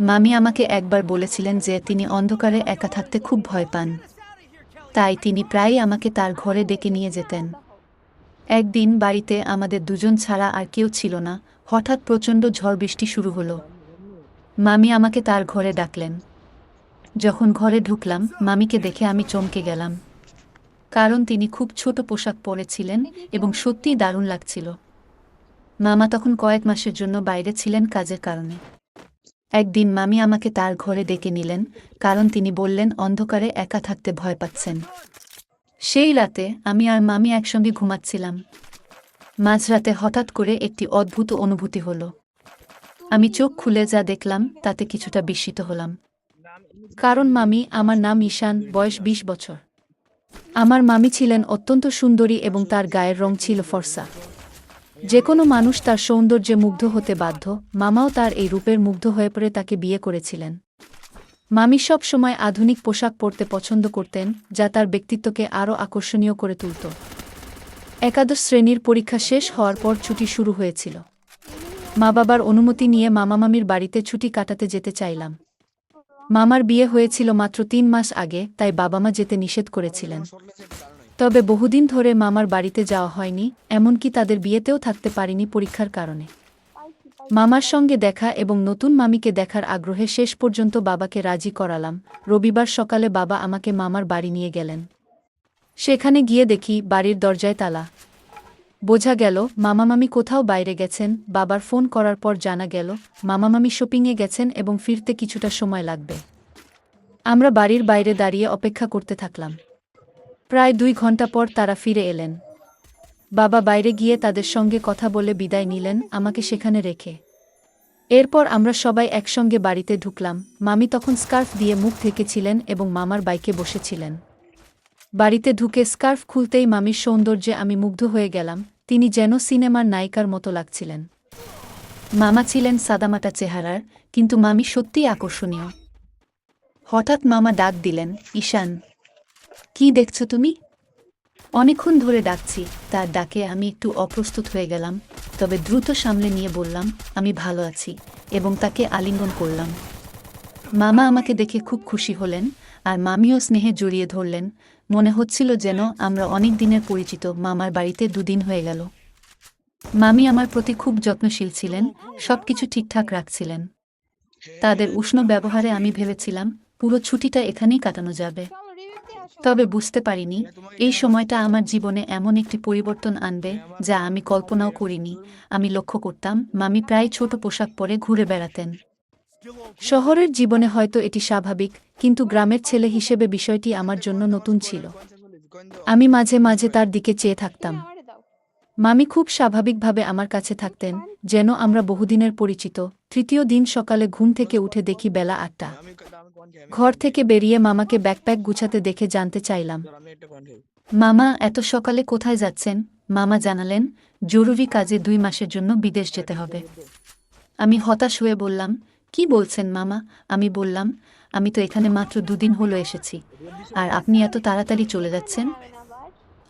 মামি আমাকে একবার বলেছিলেন যে তিনি অন্ধকারে একা থাকতে খুব ভয় পান। তাই তিনি প্রায়ই আমাকে তার ঘরে ডেকে নিয়ে যেতেন। একদিন বাড়িতে আমাদের দুজন ছাড়া আর কেউ ছিল না, হঠাৎ প্রচণ্ড ঝড় বৃষ্টি শুরু হলো। মামি আমাকে তার ঘরে ডাকলেন। যখন ঘরে ঢুকলাম, মামিকে দেখে আমি চমকে গেলাম। কারণ তিনি খুব ছোট পোশাক পরেছিলেন এবং সত্যিই দারুণ লাগছিল। মামা তখন কয়েক মাসের জন্য বাইরে ছিলেন কাজের কারণে। একদিন মামি আমাকে তার ঘরে ডেকে নিলেন, কারণ তিনি বললেন অন্ধকারে একা থাকতে ভয় পাচ্ছেন। সেই রাতে আমি আর মামি একসঙ্গে ঘুমাচ্ছিলাম। মাঝরাতে হঠাৎ করে একটি অদ্ভুত অনুভূতি হলো। আমি চোখ খুলে যা দেখলাম, তাতে কিছুটা বিস্মিত হলাম। কারণ মামি আমার নাম ঈশান, বয়স ২০ বছর। আমার মামি ছিলেন অত্যন্ত সুন্দরী এবং তার গায়ের রং ছিল ফর্সা। যে কোনো মানুষ তার সৌন্দর্যে মুগ্ধ হতে বাধ্য, মামাও তার এই রূপের মুগ্ধ হয়ে পড়ে তাকে বিয়ে করেছিলেন। মামি সব সময় আধুনিক পোশাক পরতে পছন্দ করতেন, যা তার ব্যক্তিত্বকে আরও আকর্ষণীয় করে তুলত। একাদশ শ্রেণির পরীক্ষা শেষ হওয়ার পর ছুটি শুরু হয়েছিল। মা বাবার অনুমতি নিয়ে মামা মামির বাড়িতে ছুটি কাটাতে যেতে চাইলাম। মামার বিয়ে হয়েছিল মাত্র তিন মাস আগে, তাই বাবা মা যেতে নিষেধ করেছিলেন। তবে বহুদিন ধরে মামার বাড়িতে যাওয়া হয়নি, এমনকি তাদের বিয়েতেও থাকতে পারিনি পরীক্ষার কারণে। মামার সঙ্গে দেখা এবং নতুন মামিকে দেখার আগ্রহে শেষ পর্যন্ত বাবাকে রাজি করালাম। রবিবার সকালে বাবা আমাকে মামার বাড়ি নিয়ে গেলেন। সেখানে গিয়ে দেখি বাড়ির দরজায় তালা। বোঝা গেল, মামা মামি কোথাও বাইরে গেছেন, বাবার ফোন করার পর জানা গেল, মামা মামি শপিংয়ে গেছেন এবং ফিরতে কিছুটা সময় লাগবে। আমরা বাড়ির বাইরে দাঁড়িয়ে অপেক্ষা করতে থাকলাম। প্রায় দুই ঘণ্টা পর তারা ফিরে এলেন। বাবা বাইরে গিয়ে তাদের সঙ্গে কথা বলে বিদায় নিলেন, আমাকে সেখানে রেখে। এরপর আমরা সবাই একসঙ্গে বাড়িতে ঢুকলাম। মামি তখন স্কার্ফ দিয়ে মুখ ঢেকেছিলেন এবং মামার বাইকে বসেছিলেন। বাড়িতে ঢুকে স্কার্ফ খুলতেই মামির সৌন্দর্যে আমি মুগ্ধ হয়ে গেলাম। তিনি যেন সিনেমার নায়িকার মতো লাগছিলেন। মামা ছিলেন সাদামাটা চেহারার, কিন্তু মামি সত্যিই আকর্ষণীয়। হঠাৎ মামা ডাক দিলেন, ঈশান। কি দেখছ তুমি? অনেকক্ষণ ধরে ডাকছি, তার ডাকে আমি একটু অপ্রস্তুত হয়ে গেলাম, তবে দ্রুত সামলে নিয়ে বললাম, আমি ভালো আছি, এবং তাকে আলিঙ্গন করলাম। মামা আমাকে দেখে খুব খুশি হলেন, আর মামিও স্নেহে জড়িয়ে ধরলেন। মনে হচ্ছিল যেন আমরা অনেক দিনের পরিচিত, মামার বাড়িতে দুদিন হয়ে গেল। মামি আমার প্রতি খুব যত্নশীল ছিলেন সব কিছু ঠিকঠাক রাখছিলেন। তাদের উষ্ণ ব্যবহারে আমি ভেবেছিলাম, পুরো ছুটিটা এখানেই কাটানো যাবে। তবে বুঝতে পারিনি এই সময়টা আমার জীবনে এমন একটি পরিবর্তন আনবে যা আমি কল্পনাও করিনি। আমি লক্ষ্য করতাম মামি প্রায় ছোট পোশাক পরে ঘুরে বেড়াতেন। শহরের জীবনে হয়তো এটি স্বাভাবিক কিন্তু গ্রামের ছেলে হিসেবে বিষয়টি আমার জন্য নতুন ছিল। আমি মাঝে মাঝে তার দিকে চেয়ে থাকতাম। মামি খুব স্বাভাবিকভাবে আমার কাছে থাকতেন যেন আমরা বহুদিনের পরিচিত তৃতীয় দিন সকালে ঘুম থেকে উঠে দেখি বেলা আটটা। ঘর থেকে বেরিয়ে মামাকে ব্যাকপ্যাক গুছাতে দেখে জানতে চাইলাম। মামা এত সকালে কোথায় যাচ্ছেন? মামা জানালেন জরুরি কাজে দুই মাসের জন্য বিদেশ যেতে হবে। আমি হতাশ হয়ে বললাম কি বলছেন মামা? আমি বললাম আমি তো এখানে মাত্র দুদিন হলো এসেছি। আর আপনি এত তাড়াতাড়ি চলে যাচ্ছেন?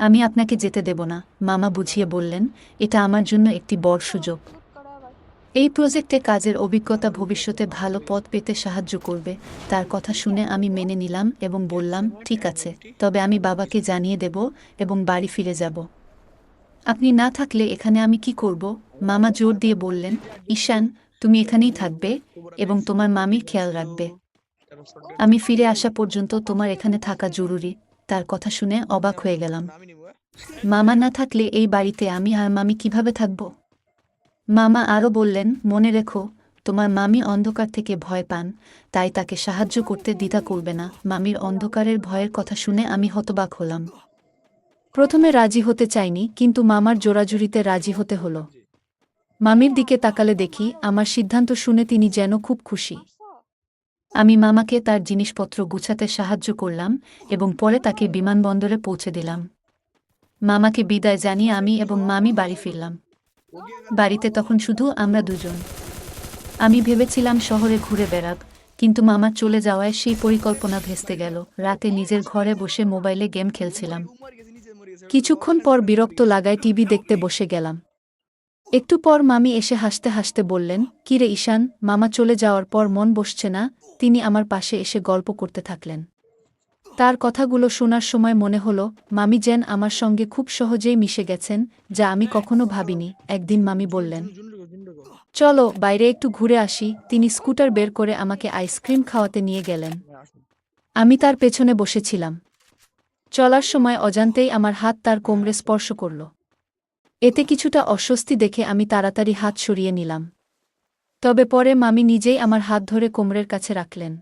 আমি আপনাকে যেতে দেব না মামা বুঝিয়ে বললেন এটা আমার জন্য একটি বড় সুযোগ। এই প্রজেক্টে কাজের অভিজ্ঞতা ভবিষ্যতে ভালো পথ পেতে সাহায্য করবে। তার কথা শুনে আমি মেনে নিলাম এবং বললাম, ঠিক আছে, তবে আমি বাবাকে জানিয়ে দেব এবং বাড়ি ফিরে যাব। আপনি না থাকলে এখানে আমি কি করব? মামা জোর দিয়ে বললেন, ঈশান, তুমি এখানেই থাকবে এবং তোমার মামির খেয়াল রাখবে। আমি ফিরে আসা পর্যন্ত তোমার এখানে থাকা জরুরি। তার কথা শুনে অবাক হয়ে গেলাম। মামা না থাকলে এই বাড়িতে আমি আর মামি কীভাবে থাকব? মামা আরও বললেন, মনে রেখো, তোমার মামি অন্ধকার থেকে ভয় পান, তাই তাকে সাহায্য করতে দ্বিধা করবে না। মামির অন্ধকারের ভয়ের কথা শুনে আমি হতবাক হলাম। প্রথমে রাজি হতে চাইনি, কিন্তু মামার জোরাজুরিতে রাজি হতে হলো। মামির দিকে তাকালে দেখি, আমার সিদ্ধান্ত শুনে তিনি যেন খুব খুশি। আমি মামাকে তার জিনিসপত্র গুছাতে সাহায্য করলাম এবং পরে তাকে বিমানবন্দরে পৌঁছে দিলাম। মামাকে বিদায় জানিয়ে আমি এবং মামি বাড়ি ফিরলাম। বাড়িতে তখন শুধু আমরা দুজন। আমি ভেবেছিলাম শহরে ঘুরে বেড়াব কিন্তু মামা চলে যাওয়ায় সেই পরিকল্পনা ভেস্তে গেল। রাতে নিজের ঘরে বসে মোবাইলে গেম খেলছিলাম। কিছুক্ষণ পর বিরক্ত লাগায় টিভি দেখতে বসে গেলাম। একটু পর মামি এসে হাসতে হাসতে বললেন, কিরে ঈশান, মামা চলে যাওয়ার পর মন বসছে না? তিনি আমার পাশে এসে গল্প করতে থাকলেন। তার কথাগুলো শোনার সময় মনে হলো, মামি যেন আমার সঙ্গে খুব সহজেই মিশে গেছেন, যা আমি কখনো ভাবিনি, একদিন মামি বললেন। চলো, বাইরে একটু ঘুরে আসি। তিনি স্কুটার বের করে আমাকে আইসক্রিম খাওয়াতে নিয়ে গেলেন। আমি তার পেছনে বসেছিলাম। চলার সময় অজান্তেই আমার হাত তার কোমরে স্পর্শ করল। এতে কিছুটা অস্বস্তি দেখে আমি তাড়াতাড়ি হাত সরিয়ে নিলাম। তবে পরে মামি নিজেই আমার হাত ধরে কোমরের কাছে রাখলেন।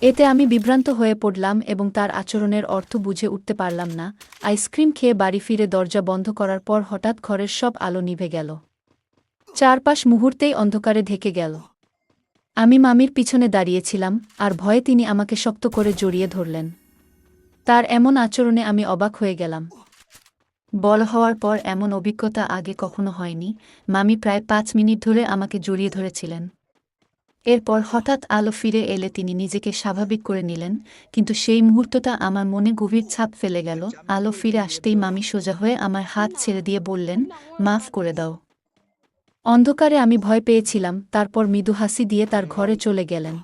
এতে আমি বিভ্রান্ত হয়ে পড়লাম এবং তার আচরণের অর্থ বুঝে উঠতে পারলাম না। আইসক্রিম খেয়ে বাড়ি ফিরে দরজা বন্ধ করার পর হঠাৎ ঘরের সব আলো নিভে গেল। চারপাশ মুহূর্তেই অন্ধকারে ঢেকে গেল। আমি মামির পিছনে দাঁড়িয়েছিলাম আর ভয়ে তিনি আমাকে শক্ত করে জড়িয়ে ধরলেন। তার এমন আচরণে আমি অবাক হয়ে গেলাম। বল হওয়ার পর এমন অভিজ্ঞতা আগে কখনো হয়নি। মামি প্রায় পাঁচ মিনিট ধরে আমাকে জড়িয়ে ধরেছিলেন। এরপর হঠাৎ আলো ফিরে এলে তিনি নিজেকে স্বাভাবিক করে নিলেন, কিন্তু সেই মুহূর্তটা আমার মনে গভীর ছাপ ফেলে গেল। আলো ফিরে আসতেই মামি সোজা হয়ে আমার হাত ছেড়ে দিয়ে বললেন, মাফ করে দাও। অন্ধকারে আমি ভয় পেয়েছিলাম, তারপর মৃদু হাসি দিয়ে তার ঘরে চলে গেলেন।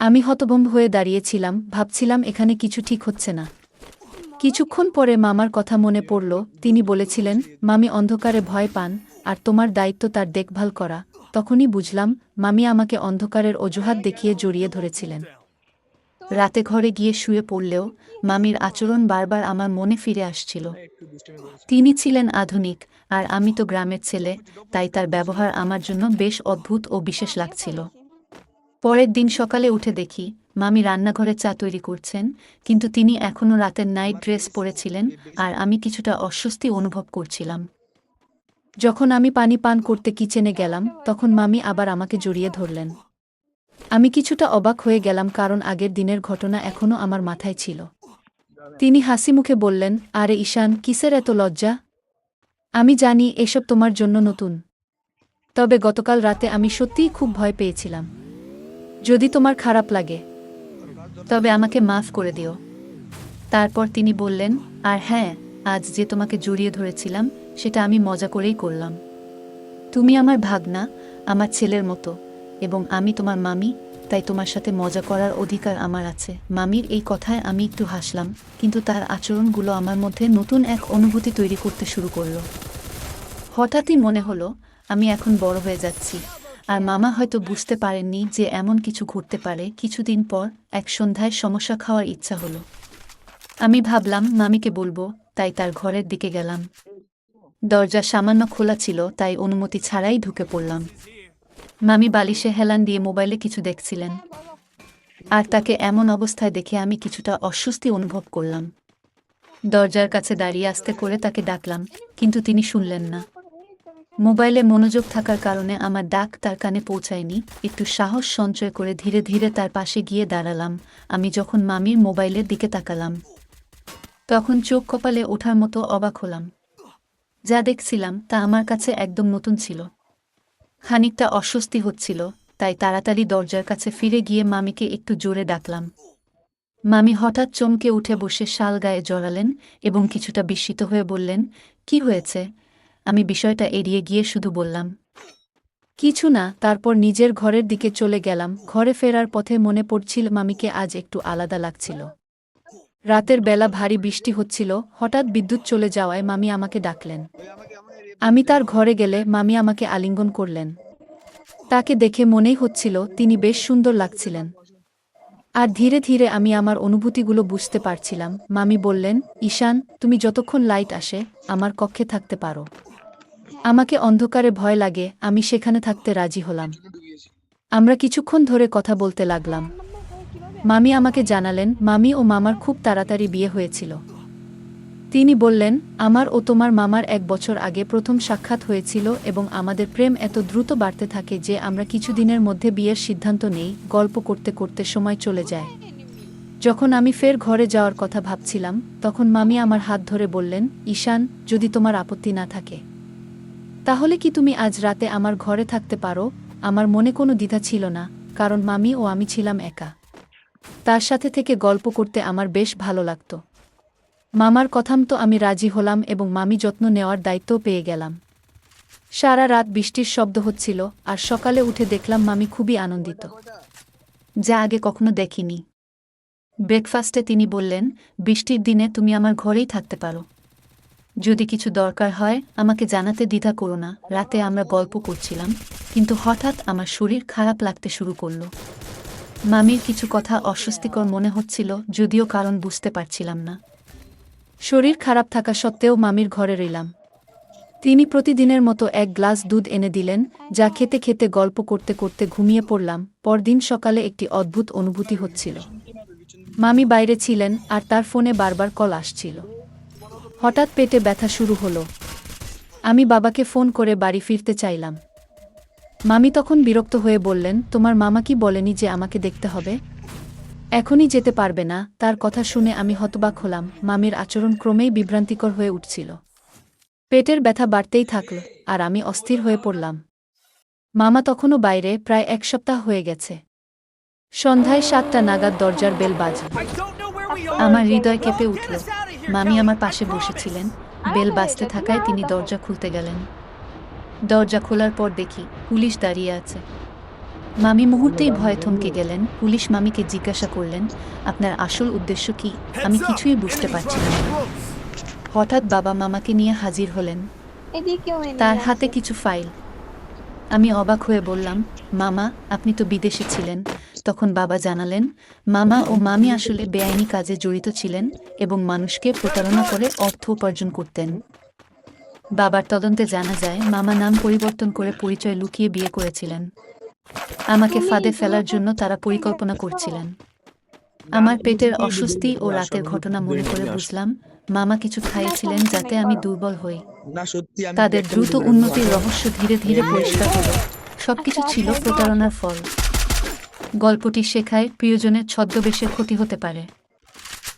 আমি হতভম্ব হয়ে দাঁড়িয়েছিলাম, ভাবছিলাম এখানে কিছু ঠিক হচ্ছে না। কিছুক্ষণ পরে মামার কথা মনে পড়ল, তিনি বলেছিলেন, মামি অন্ধকারে ভয় পান, আর তোমার দায়িত্ব তার দেখভাল করা। তখনই বুঝলাম, মামি আমাকে অন্ধকারের অজুহাত দেখিয়ে জড়িয়ে ধরেছিলেন। রাতে ঘরে গিয়ে শুয়ে পড়লেও মামির আচরণ বারবার আমার মনে ফিরে আসছিল। তিনি ছিলেন আধুনিক, আর আমি তো গ্রামের ছেলে, তাই তার ব্যবহার আমার জন্য বেশ অদ্ভুত ও বিশেষ লাগছিল। পরের দিন সকালে উঠে দেখি, মামি রান্নাঘরে চা তৈরি করছেন, কিন্তু তিনি এখনও রাতের নাইট ড্রেস পরেছিলেন, আর আমি কিছুটা অস্বস্তি অনুভব করছিলাম। যখন আমি পানি পান করতে কিচেনে গেলাম, তখন মামি আবার আমাকে জড়িয়ে ধরলেন। আমি কিছুটা অবাক হয়ে গেলাম কারণ আগের দিনের ঘটনা এখনও আমার মাথায় ছিল। তিনি হাসি মুখে বললেন, আরে ঈশান, কিসের এত লজ্জা? আমি জানি, এসব তোমার জন্য নতুন। তবে গতকাল রাতে আমি সত্যিই খুব ভয় পেয়েছিলাম। যদি তোমার খারাপ লাগে, তবে আমাকে মাফ করে দিও। তারপর তিনি বললেন, আর হ্যাঁ আজ যে তোমাকে জড়িয়ে ধরেছিলাম, সেটা আমি মজা করেই করলাম। তুমি আমার ভাগনা, আমার ছেলের মতো, এবং আমি তোমার মামি, তাই তোমার সাথে মজা করার অধিকার আমার আছে। মামির এই কথায় আমি একটু হাসলাম, কিন্তু তার আচরণগুলো আমার মধ্যে নতুন এক অনুভূতি তৈরি করতে শুরু করল। হঠাৎই মনে হলো, আমি এখন বড় হয়ে যাচ্ছি, আর মামা হয়তো বুঝতে পারেননি যে এমন কিছু ঘটতে পারে কিছুদিন পর এক সন্ধ্যায় সমস্যা খাওয়ার ইচ্ছা হলো। আমি ভাবলাম, মামিকে বলব তাই তার ঘরের দিকে গেলাম। দরজা সামান্য খোলা ছিল, তাই অনুমতি ছাড়াই ঢুকে পড়লাম। মামি বালিশে হেলান দিয়ে মোবাইলে কিছু দেখছিলেন। আর তাকে এমন অবস্থায় দেখে আমি কিছুটা অস্বস্তি অনুভব করলাম। দরজার কাছে দাঁড়িয়ে আসতে করে তাকে ডাকলাম, কিন্তু তিনি শুনলেন না। মোবাইলে মনোযোগ থাকার কারণে আমার ডাক তার কানে পৌঁছায়নি। একটু সাহস সঞ্চয় করে ধীরে ধীরে তার পাশে গিয়ে দাঁড়ালাম। আমি যখন মামির মোবাইলের দিকে তাকালাম তখন চোখ কপালে ওঠার মতো অবাক হলাম। যা দেখছিলাম তা আমার কাছে একদম নতুন ছিল। খানিকটা অস্বস্তি হচ্ছিল, তাই তাড়াতাড়ি দরজার কাছে ফিরে গিয়ে মামিকে একটু জোরে ডাকলাম। মামি হঠাৎ চমকে উঠে বসে শাল গায়ে জড়ালেন এবং কিছুটা বিস্মিত হয়ে বললেন, কি হয়েছে? আমি বিষয়টা এড়িয়ে গিয়ে শুধু বললাম, কিছু না, তারপর নিজের ঘরের দিকে চলে গেলাম। ঘরে ফেরার পথে মনে পড়ছিল মামিকে আজ একটু আলাদা লাগছিল। রাতের বেলা ভারী বৃষ্টি হচ্ছিল, হঠাৎ বিদ্যুৎ চলে যাওয়ায় মামি আমাকে ডাকলেন। আমি তার ঘরে গেলে মামি আমাকে আলিঙ্গন করলেন। তাকে দেখে মনেই হচ্ছিল তিনি বেশ সুন্দর লাগছিলেন। আর ধীরে ধীরে আমি আমার অনুভূতিগুলো বুঝতে পারছিলাম। মামি বললেন, ঈশান, তুমি যতক্ষণ লাইট আসে, আমার কক্ষে থাকতে পারো। আমাকে অন্ধকারে ভয় লাগে, আমি সেখানে থাকতে রাজি হলাম। আমরা কিছুক্ষণ ধরে কথা বলতে লাগলাম। মামি আমাকে জানালেন, মামি ও মামার খুব তাড়াতাড়ি বিয়ে হয়েছিল। তিনি বললেন, আমার ও তোমার মামার এক বছর আগে প্রথম সাক্ষাৎ হয়েছিল এবং আমাদের প্রেম এত দ্রুত বাড়তে থাকে যে আমরা কিছুদিনের মধ্যে বিয়ের সিদ্ধান্ত নেই, গল্প করতে করতে সময় চলে যায়। যখন আমি ফের ঘরে যাওয়ার কথা ভাবছিলাম, তখন মামি আমার হাত ধরে বললেন, ঈশান, যদি তোমার আপত্তি না থাকে। তাহলে কি তুমি আজ রাতে আমার ঘরে থাকতে পারো? আমার মনে কোনো দ্বিধা ছিল না, কারণ মামি ও আমি ছিলাম একা। তার সাথে থেকে গল্প করতে আমার বেশ ভালো লাগতো। মামার কথাম তো আমি রাজি হলাম এবং মামি যত্ন নেওয়ার দায়িত্বও পেয়ে গেলাম। সারা রাত বৃষ্টির শব্দ হচ্ছিল আর সকালে উঠে দেখলাম মামি খুবই আনন্দিত। যা আগে কখনো দেখিনি। ব্রেকফাস্টে তিনি বললেন, বৃষ্টির দিনে তুমি আমার ঘরেই থাকতে পারো। যদি কিছু দরকার হয়, আমাকে জানাতে দ্বিধা করো না। রাতে আমরা গল্প করছিলাম, কিন্তু হঠাৎ আমার শরীর খারাপ লাগতে শুরু করল। মামির কিছু কথা অস্বস্তিকর মনে হচ্ছিল, যদিও কারণ বুঝতে পারছিলাম না। শরীর খারাপ থাকা সত্ত্বেও মামির ঘরে রইলাম। তিনি প্রতিদিনের মতো এক গ্লাস দুধ এনে দিলেন, যা খেতে খেতে গল্প করতে করতে ঘুমিয়ে পড়লাম। পরদিন সকালে একটি অদ্ভুত অনুভূতি হচ্ছিল। মামি বাইরে ছিলেন আর তার ফোনে বারবার কল আসছিল। হঠাৎ পেটে ব্যথা শুরু হলো। আমি বাবাকে ফোন করে বাড়ি ফিরতে চাইলাম। মামি তখন বিরক্ত হয়ে বললেন তোমার মামা কি বলেনি যে আমাকে দেখতে হবে? এখনই যেতে পারবে না। তার কথা শুনে আমি হতবাক হলাম। মামির আচরণ ক্রমেই বিভ্রান্তিকর হয়ে উঠছিল। পেটের ব্যথা বাড়তেই থাকল আর আমি অস্থির হয়ে পড়লাম। মামা তখনও বাইরে প্রায় এক সপ্তাহ হয়ে গেছে। সন্ধ্যায় সাতটা নাগাদ দরজার বেল বাজল আমার হৃদয় কেঁপে উঠল। মামি আমার পাশে বসেছিলেন। বেল বাজতে থাকায় তিনি দরজা খুলতে গেলেন। দরজা খোলার পর দেখি পুলিশ দাঁড়িয়ে আছে। মামি মুহূর্তেই ভয়ে থমকে গেলেন। পুলিশ মামিকে জিজ্ঞাসা করলেন আপনার আসল উদ্দেশ্য কি? আমি কিছুই বুঝতে পারছিলাম না। হঠাৎ বাবা মামাকে নিয়ে হাজির হলেন। তার হাতে কিছু ফাইল। আমি অবাক হয়ে বললাম মামা আপনি তো বিদেশে ছিলেন। তখন বাবা জানালেন মামা ও মামি আসলে বেআইনি কাজে জড়িত ছিলেন এবং মানুষকে প্রতারণা করে অর্থ উপার্জন করতেন। বাবার তদন্তে জানা যায় মামা নাম পরিবর্তন করে পরিচয় লুকিয়ে বিয়ে করেছিলেন। আমাকে ফাঁদে ফেলার জন্য তারা পরিকল্পনা করছিলেন। আমার পেটের অস্বস্তি ও রাতের ঘটনা মনে করে বুঝলাম মামা কিছু খাইয়েছিলেন যাতে আমি দুর্বল হই। তাদের দ্রুত উন্নতির রহস্য ধীরে ধীরে পরিষ্কার হলো। সবকিছু ছিল প্রতারণার ফল। গল্পটি শেখায় প্রিয়জনের ছদ্মবেশের ক্ষতি হতে পারে।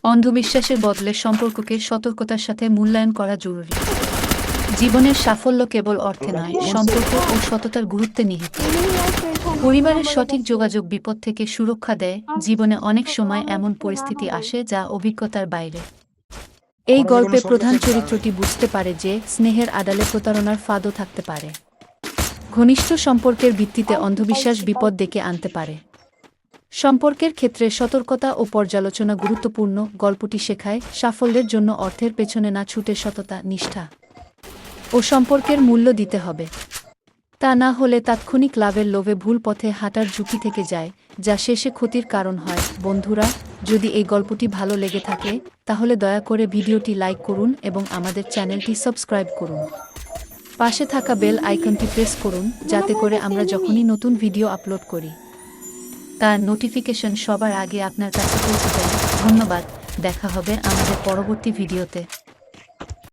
অন্ধবিশ্বাসের বদলে সম্পর্ককে সতর্কতার সাথে মূল্যায়ন করা জরুরি। জীবনের সাফল্য কেবল অর্থে নয় সম্পর্ক ও সততার গুরুত্বে নিহিত। পরিবারের সঠিক যোগাযোগ বিপদ থেকে সুরক্ষা দেয় জীবনে অনেক সময় এমন পরিস্থিতি আসে যা অভিজ্ঞতার বাইরে। এই গল্পে প্রধান চরিত্রটি বুঝতে পারে যে স্নেহের আদালে প্রতারণার ফাঁদও থাকতে পারে। ঘনিষ্ঠ সম্পর্কের ভিত্তিতে অন্ধবিশ্বাস বিপদ ডেকে আনতে পারে। সম্পর্কের ক্ষেত্রে সতর্কতা ও পর্যালোচনা গুরুত্বপূর্ণ গল্পটি শেখায় সাফল্যের জন্য অর্থের পেছনে না ছুটে সততা নিষ্ঠা। ও সম্পর্কের মূল্য দিতে হবে। তা না হলে তাৎক্ষণিক লাভের লোভে ভুল পথে হাঁটার ঝুঁকি থেকে যায়, যা শেষে ক্ষতির কারণ হয়। বন্ধুরা, যদি এই গল্পটি ভালো লেগে থাকে, তাহলে দয়া করে ভিডিওটি লাইক করুন এবং আমাদের চ্যানেলটি সাবস্ক্রাইব করুন। পাশে থাকা বেল আইকনটি প্রেস করুন, যাতে করে আমরা যখনই নতুন ভিডিও আপলোড করি। তার নোটিফিকেশন সবার আগে আপনার কাছে পৌঁছে যায়। ধন্যবাদ, দেখা হবে আমাদের পরবর্তী ভিডিওতে।